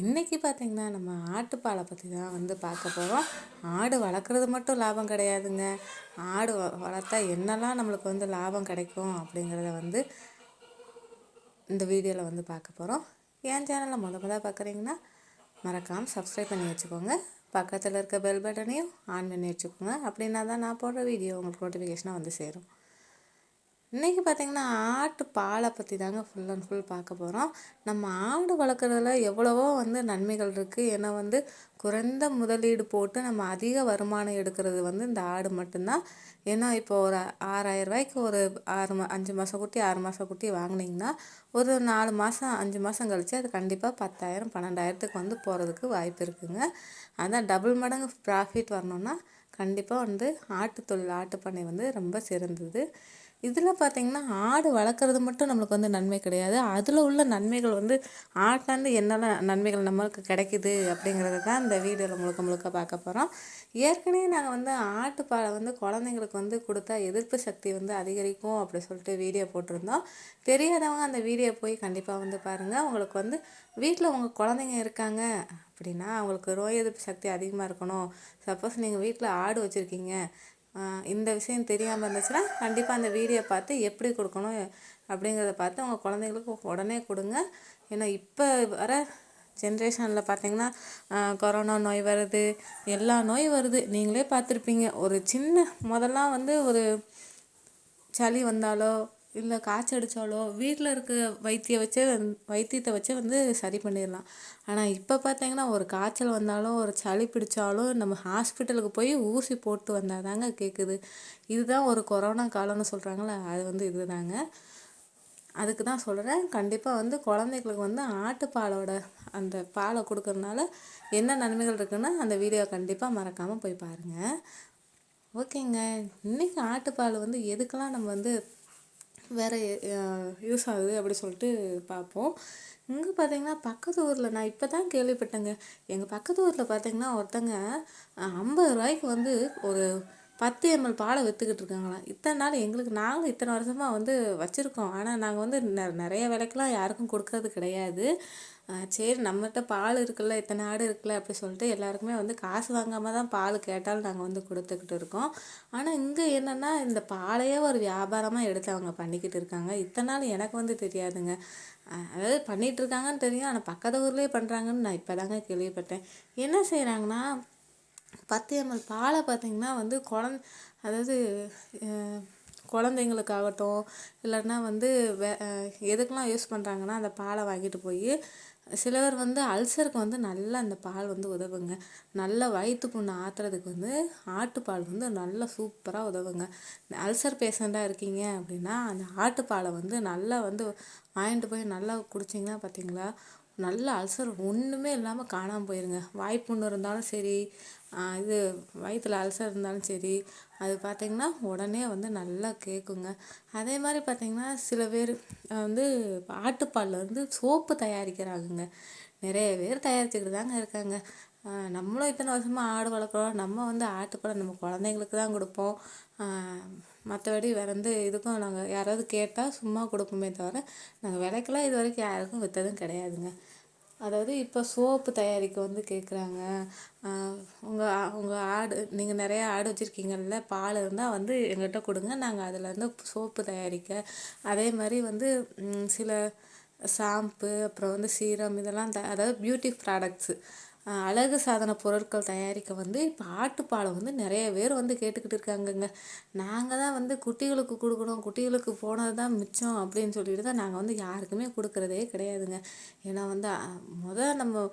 இன்றைக்கி பார்த்திங்கன்னா நம்ம ஆட்டுப்பாலை பற்றி தான் வந்து பார்க்க போகிறோம் ஆடு வளர்க்குறது மட்டும் லாபம் கிடையாதுங்க. ஆடு வளர்த்தா என்னெல்லாம் நம்மளுக்கு வந்து லாபம் கிடைக்கும் அப்படிங்கிறத வந்து இந்த வீடியோவில் வந்து பார்க்க போகிறோம் என் சேனலை முத முத பார்க்குறீங்கன்னா மறக்காமல் சப்ஸ்கிரைப் பண்ணி வச்சுக்கோங்க. பக்கத்தில் இருக்க பெல் பட்டனையும் ஆன் பண்ணி வச்சுக்கோங்க. அப்படின்னா தான் நான் போடுற வீடியோ உங்களுக்கு நோட்டிஃபிகேஷனாக வந்து சேரும். இன்றைக்கி பார்த்திங்கன்னா ஆட்டு பாலை பற்றி தாங்க ஃபுல் அண்ட் ஃபுல் பார்க்க போகிறோம் நம்ம ஆடு வளர்க்குறதுல எவ்வளவோ வந்து நன்மைகள் இருக்குது ஏன்னா வந்து குறைந்த முதலீடு போட்டு நம்ம அதிக வருமானம் எடுக்கிறது வந்து இந்த ஆடு மட்டும்தான். ஏன்னா இப்போ ஒரு ஆறாயிரம் ரூபாய்க்கு ஒரு ஆறு மா அஞ்சு மாதம் குட்டி ஆறு மாதம் குட்டி வாங்கினீங்கன்னா ஒரு நாலு மாதம் அஞ்சு மாதம் கழித்து அது கண்டிப்பாக பத்தாயிரம் பன்னெண்டாயிரத்துக்கு வந்து போகிறதுக்கு வாய்ப்பு இருக்குதுங்க அதான் டபுள் மடங்கு ப்ராஃபிட் வரணுன்னா கண்டிப்பாக வந்து ஆட்டு தொழில் ஆட்டு பண்ணை வந்து ரொம்ப சிறந்தது. இதில் பார்த்திங்கன்னா ஆடு வளர்க்குறது மட்டும் நம்மளுக்கு வந்து நன்மை கிடையாது. அதில் உள்ள நன்மைகள் வந்து ஆட்டாந்து என்னெல்லாம் நன்மைகள் நம்மளுக்கு கிடைக்குது அப்படிங்கிறது தான் இந்த வீடியோவில் முழுக்க முழுக்க பார்க்க போகிறோம் ஏற்கனவே நாங்கள் வந்து ஆட்டுப்பாலை வந்து குழந்தைங்களுக்கு வந்து கொடுத்தா எதிர்ப்பு சக்தி வந்து அதிகரிக்கும் அப்படி சொல்லிட்டு வீடியோ போட்டிருந்தோம். தெரியாதவங்க அந்த வீடியோ போய் கண்டிப்பாக வந்து பாருங்கள் உங்களுக்கு வந்து வீட்டில் உங்கள் குழந்தைங்க இருக்காங்க அப்படின்னா அவங்களுக்கு நோய் எதிர்ப்பு சக்தி அதிகமாக இருக்கணும். சப்போஸ் நீங்கள் வீட்டில் ஆடு வச்சுருக்கீங்க இந்த விஷயம் தெரியாமல் இருந்துச்சுன்னா கண்டிப்பாக அந்த வீடியோ பார்த்து எப்படி கொடுக்கணும் அப்படிங்கிறத பார்த்து உங்கள் குழந்தைங்களுக்கு உடனே கொடுங்க. ஏன்னா இப்போ வர ஜென்ரேஷனில் பார்த்தீங்கன்னா கொரோனா நோய் வருது எல்லா நோய் வருது. நீங்களே பார்த்துருப்பீங்க. ஒரு சின்ன முதல்லாம் வந்து ஒரு சளி வந்தாலோ இல்லை காய்ச்சல் அடித்தாலோ வீட்டில் இருக்க வைத்திய வச்சே வந் வைத்தியத்தை வச்சே வந்து சரி பண்ணிடலாம். ஆனால் இப்போ பார்த்தீங்கன்னா ஒரு காய்ச்சல் வந்தாலும் ஒரு சளி பிடிச்சாலும் நம்ம ஹாஸ்பிட்டலுக்கு போய் ஊசி போட்டு வந்தால் தாங்க கேட்குது இதுதான் ஒரு கொரோனா காலம்னு சொல்கிறாங்களே அது வந்து இது தாங்க அதுக்கு தான் சொல்கிறேன் கண்டிப்பாக வந்து குழந்தைங்களுக்கு வந்து ஆட்டுப்பாலோட அந்த பாலை கொடுக்கறதுனால என்ன நன்மைகள் இருக்குன்னு அந்த வீடியோ கண்டிப்பாக மறக்காமல் போய் பாருங்கள் ஓகேங்க இன்றைக்கி ஆட்டுப்பால் வந்து எதுக்கெல்லாம் நம்ம வந்து வேறு யூஸ் ஆகுது அப்படி சொல்லிட்டு பார்ப்போம். இங்கே பார்த்தீங்கன்னா பக்கத்து ஊரில் நான் இப்போ தான் கேள்விப்பட்டேங்க. எங்கள் பக்கத்து ஊரில் பார்த்தீங்கன்னா ஒருத்தங்க ஐம்பது ரூபாய்க்கு வந்து ஒரு பத்து எம்எல் பாலை விற்றுக்கிட்டு இருக்காங்களாம். இத்தனை நாள் எங்களுக்கு நாங்களும் இத்தனை வருஷமாக வந்து வச்சுருக்கோம். ஆனால் நாங்கள் வந்து நெ நிறைய விலைக்கெலாம் யாருக்கும் கொடுக்கறது கிடையாது. சரி நம்மகிட்ட பால் இருக்குல்ல இத்தனை ஆடு இருக்குல்ல அப்படி சொல்லிட்டு எல்லாருக்குமே வந்து காசு வாங்காமல் தான் பால் கேட்டாலும் நாங்கள் வந்து கொடுத்துக்கிட்டு இருக்கோம். ஆனால் இங்கே என்னென்னா இந்த பாலையே ஒரு வியாபாரமாக எடுத்து அவங்க பண்ணிக்கிட்டு இருக்காங்க. இத்தனை நாள் எனக்கு வந்து தெரியாதுங்க. அதாவது பண்ணிகிட்டு இருக்காங்கன்னு தெரியும் ஆனால் பக்கத்து ஊர்லேயே பண்ணுறாங்கன்னு நான் இப்போ தாங்க கேள்விப்பட்டேன். என்ன செய்கிறாங்கன்னா பத்து எம்எல் பாலை பார்த்திங்கன்னா வந்து குழந்த அதாவது குழந்தைங்களுக்காகட்டும் இல்லைன்னா வந்து வே எதுக்கெலாம் யூஸ் பண்ணுறாங்கன்னா அந்த பாலை வாங்கிட்டு போய் சிலவர் வந்து அல்சருக்கு வந்து நல்லா அந்த பால் வந்து உதவுங்க. நல்ல வயிற்று புண்ணை ஆற்றுறதுக்கு வந்து ஆட்டுப்பால் வந்து நல்லா சூப்பராக உதவுங்க. அல்சர் பேஷண்ட்டாக இருக்கீங்க அப்படின்னா அந்த ஆட்டுப்பாலை வந்து நல்லா வந்து வாங்கிட்டு போய் நல்லா குடிச்சிங்கன்னா பார்த்தீங்களா நல்ல அல்சர் ஒன்றுமே இல்லாமல் காணாமல் போயிருங்க. வாய்ப்புண்ணு இருந்தாலும் சரி இது வயிற்றுல அல்சர் இருந்தாலும் சரி அது பார்த்திங்கன்னா உடனே வந்து நல்லா கேட்குங்க அதே மாதிரி பார்த்திங்கன்னா சில பேர் வந்து ஆட்டுப்பாலில் வந்து சோப்பு தயாரிக்கிறாங்கங்க. நிறைய பேர் தயாரிச்சுக்கிட்டு தாங்க இருக்காங்க. நம்மளும் இத்தனை வருஷமாக ஆடு வளர்க்குறோம். நம்ம வந்து ஆட்டுக்கூட நம்ம குழந்தைங்களுக்கு தான் கொடுப்போம். மற்றபடி வேறு வந்து இதுக்கும் நாங்கள் யாராவது கேட்டால் சும்மா கொடுப்போமே தவிர நாங்கள் விலைக்கெல்லாம் இது வரைக்கும் யாருக்கும் விற்றதும் கிடையாதுங்க. அதாவது இப்போ சோப்பு தயாரிக்க வந்து கேட்குறாங்க உங்கள் உங்கள் ஆடு நீங்கள் நிறையா ஆடு வச்சுருக்கீங்கல்ல பால் இருந்தால் வந்து எங்கிட்ட கொடுங்க. நாங்கள் அதில் சோப்பு தயாரிக்க அதே மாதிரி வந்து சில ஷாம்பு அப்புறம் வந்து சீரம் இதெல்லாம் த அதாவது பியூட்டி ப்ராடக்ட்ஸு அழகு சாதன பொருட்கள் தயாரிக்க வந்து இப்போ ஆட்டுப்பாலை வந்து நிறைய பேர் வந்து கேட்டுக்கிட்டு இருக்காங்கங்க. நாங்கள் தான் வந்து குட்டிகளுக்கு கொடுக்கணும் குட்டிகளுக்கு போனது தான் மிச்சம் அப்படின்னு சொல்லிட்டு தான் நாங்கள் வந்து யாருக்குமே கொடுக்குறதே கிடையாதுங்க. ஏன்னா வந்து முதல் நம்ம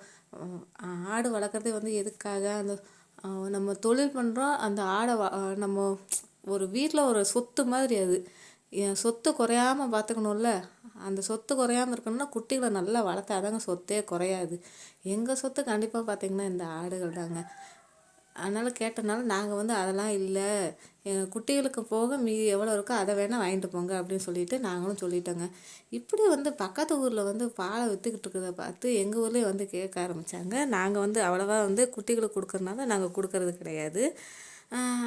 ஆடு வளர்க்குறதே வந்து எதுக்காக? அந்த நம்ம தொழில் பண்ணுறோம் அந்த ஆடை நம்ம ஒரு வீட்டில் ஒரு சொத்து மாதிரி அது. சொத்து குறையாமல் பார்த்துக்கணும்ல அந்த சொத்து குறையாமல் இருக்கணும்னா குட்டிகளை நல்லா வளர்த்தாதாங்க சொத்தே குறையாது. எங்கள் சொத்து கண்டிப்பாக பார்த்திங்கன்னா இந்த ஆடுகள் தாங்க. அதனால் கேட்டனால நாங்கள் வந்து அதெல்லாம் இல்லை. எங்கள் குட்டிகளுக்கு போக மீதி எவ்வளோ இருக்கோ அதை வேணால் வாங்கிட்டு போங்க அப்படின்னு சொல்லிட்டு நாங்களும் சொல்லிட்டோங்க. இப்படி வந்து பக்கத்து ஊரில் வந்து பாலை விற்றுக்கிட்டு இருக்கிறத பார்த்து எங்கள் ஊர்லேயே வந்து கேட்க ஆரம்பித்தாங்க நாங்கள் வந்து அவ்வளோவா வந்து குட்டிகளுக்கு கொடுக்குறதுனால நாங்கள் கொடுக்கறது கிடையாது.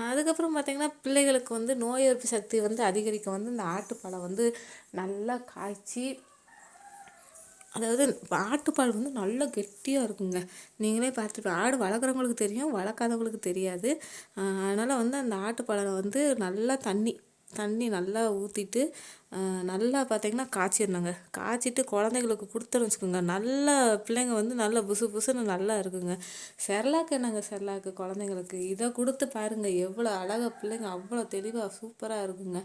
அதுக்கப்புறம் பார்த்திங்கன்னா பிள்ளைகளுக்கு வந்து நோய் எதிர்ப்பு சக்தி வந்து அதிகரிக்க வந்து இந்த ஆட்டுப்பாலை வந்து நல்லா காய்ச்சி அதாவது ஆட்டுப்பால் வந்து நல்லா கெட்டியாக இருக்குங்க. நீங்களே பார்த்துட்டு ஆடு வளர்க்குறவங்களுக்கு தெரியும் வளர்க்காதவங்களுக்கு தெரியாது. அதனால் வந்து அந்த ஆட்டுப்பாலை வந்து நல்லா தண்ணி தண்ணி நல்லா ஊற்றிட்டு நல்லா பார்த்திங்கன்னா காய்ச்சிடணுங்க. காய்ச்சிட்டு குழந்தைங்களுக்கு கொடுத்தோன்னு வச்சுக்கோங்க. நல்லா பிள்ளைங்க வந்து நல்லா புசு புசுன்னு நல்லா இருக்குங்க. செர்லாக்கு என்னங்க செர்லாக்கு குழந்தைங்களுக்கு? இதை கொடுத்து பாருங்கள் எவ்வளோ அழகாக பிள்ளைங்க அவ்வளோ தெளிவாக சூப்பராக இருக்குங்க.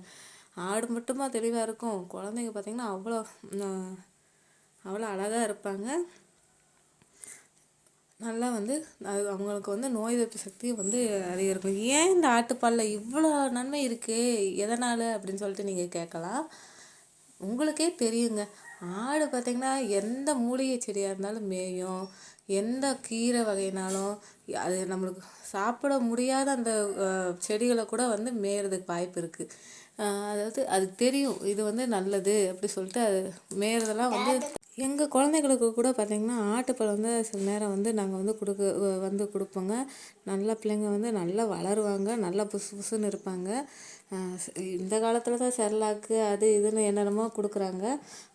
ஆடு மட்டுமா தெளிவாக இருக்கும். குழந்தைங்க பார்த்திங்கன்னா அவ்வளோ அவ்வளோ அழகாக இருப்பாங்க. நல்லா வந்து அது அவங்களுக்கு வந்து நோய் எதிர்ப்பு சக்தி வந்து அதிகரிக்கும் ஏன் இந்த ஆட்டுப்பாலில் இவ்வளோ நன்மை இருக்கே? எதனால்? அப்படின்னு சொல்லிட்டு நீங்கள் கேட்கலாம். உங்களுக்கே தெரியுங்க. ஆடு பார்த்திங்கன்னா எந்த மூலிகை செடியாக இருந்தாலும் மேயும். எந்த கீரை வகைனாலும் அது நம்மளுக்கு சாப்பிட முடியாத அந்த செடிகளை கூட வந்து மேயறதுக்கு வாய்ப்பு இருக்குது அதாவது அது தெரியும். இது வந்து நல்லது அப்படி சொல்லிட்டு அது மேயறதெல்லாம் வந்து எங்கள் குழந்தைங்களுக்கு கூட பார்த்திங்கன்னா ஆட்டுப்பால் வந்து சில நேரம் வந்து நாங்கள் வந்து கொடுக்க வந்து கொடுப்போங்க. நல்லா பிள்ளைங்க வந்து நல்லா வளருவாங்க நல்லா புசு புசுன்னு இருப்பாங்க. இந்த காலத்தில் தான் செர்லாக்கு அது இதுன்னு என்னென்னமோ கொடுக்குறாங்க.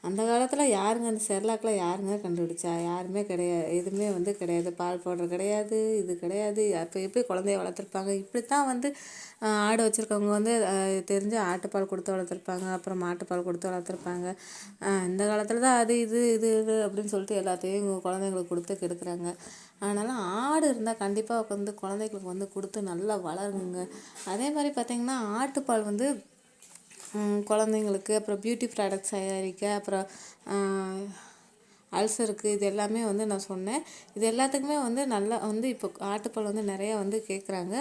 அந்த காலத்தில் யாருங்க அந்த செர்லாக்கில் யாருங்க கண்டுபிடிச்சா? யாருமே கிடையாது எதுவுமே வந்து கிடையாது. பால் பவுடர் கிடையாது இது கிடையாது. அப்போ எப்படி குழந்தைய வளர்த்துருப்பாங்க? இப்படி தான் வந்து ஆடு வச்சுருக்கவங்க வந்து தெரிஞ்சு ஆட்டுப்பால் கொடுத்து வளர்த்துருப்பாங்க அப்புறம் மாட்டுப்பால் கொடுத்து வளர்த்துருப்பாங்க. இந்த காலத்தில் தான் அது இது இது இது அப்படின்னு சொல்லிட்டு எல்லாத்தையும் குழந்தைங்களுக்கு கொடுத்து கெடுக்குறாங்க. அதனால் ஆடு இருந்தால் கண்டிப்பாக வந்து குழந்தைங்களுக்கு வந்து கொடுத்து நல்லா வளருங்க. அதே மாதிரி பார்த்திங்கன்னா ஆட்டு பால் வந்து குழந்தைங்களுக்கு அப்புறம் பியூட்டி ப்ராடக்ட்ஸ் தயாரிக்க அப்புறம் அல்சருக்கு இது எல்லாமே வந்து நான் சொன்னேன். இது எல்லாத்துக்குமே வந்து நல்லா வந்து இப்போ ஆட்டுப்பால் வந்து நிறையா வந்து கேட்குறாங்க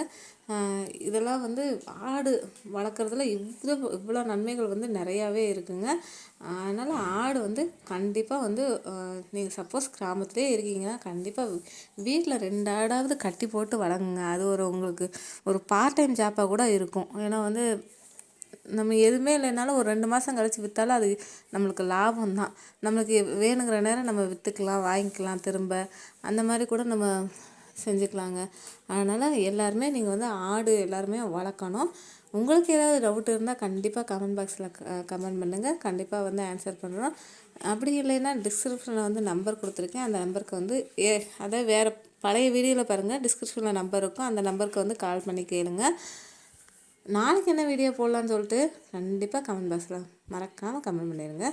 இதெல்லாம் வந்து ஆடு வளர்க்குறதுல இவ்வளோ இவ்வளோ நன்மைகள் வந்து நிறையாவே இருக்குங்க. அதனால் ஆடு வந்து கண்டிப்பாக வந்து நீங்கள் சப்போஸ் கிராமத்துலேயே இருக்கீங்கன்னா கண்டிப்பாக வீட்டில் ரெண்டு ஆடாவது கட்டி போட்டு வளங்குங்க அது ஒரு உங்களுக்கு ஒரு பார்ட் டைம் ஜாப்பாக கூட இருக்கும். ஏன்னா வந்து நம்ம எதுவுமே இல்லைனாலும் ஒரு ரெண்டு மாதம் கழித்து விற்றாலும் அது நம்மளுக்கு லாபம் தான் நம்மளுக்கு வேணுங்கிற நேரம் நம்ம விற்றுக்கலாம் வாங்கிக்கலாம் திரும்ப. அந்த மாதிரி கூட நம்ம செஞ்சுக்கலாங்க. அதனால் எல்லாருமே நீங்கள் வந்து ஆடு எல்லாருமே வளர்க்கணும். உங்களுக்கு ஏதாவது டவுட் இருந்தால் கண்டிப்பாக கமெண்ட் பாக்ஸில் கமெண்ட் பண்ணுங்கள் கண்டிப்பாக வந்து ஆன்சர் பண்ணுறோம் அப்படி இல்லைன்னா டிஸ்கிரிப்ஷனில் வந்து நம்பர் கொடுத்துருக்கேன். அந்த நம்பருக்கு வந்து ஏ அதாவது வேறு பழைய வீடியோவில் பாருங்கள் டிஸ்கிரிப்ஷனில் நம்பர் இருக்கும். அந்த நம்பருக்கு வந்து கால் பண்ணி கேளுங்கள் நாளைக்கு என்ன வீடியோ போடலான்னு சொல்லிட்டு கண்டிப்பாக கமெண்ட் பாக்ஸில் மறக்காமல் கமெண்ட் பண்ணிடுங்க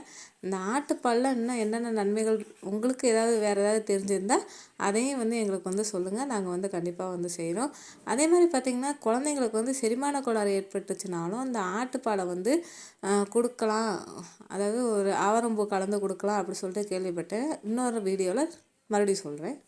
இந்த ஆட்டுப்பாலில் இன்னும் என்னென்ன நன்மைகள் உங்களுக்கு ஏதாவது வேறு ஏதாவது தெரிஞ்சிருந்தால் அதையும் வந்து எங்களுக்கு வந்து சொல்லுங்கள் நாங்கள் வந்து கண்டிப்பாக வந்து செய்கிறோம் அதே மாதிரி பார்த்திங்கன்னா குழந்தைங்களுக்கு வந்து செரிமான கோளாறு ஏற்பட்டுச்சுனாலும் இந்த ஆட்டுப்பாலை வந்து கொடுக்கலாம். அதாவது ஒரு ஆவரம்பூ கலந்து கொடுக்கலாம் அப்படி சொல்லிட்டு கேள்விப்பட்டேன். இன்னொரு வீடியோவில் மறுபடியும் சொல்கிறேன்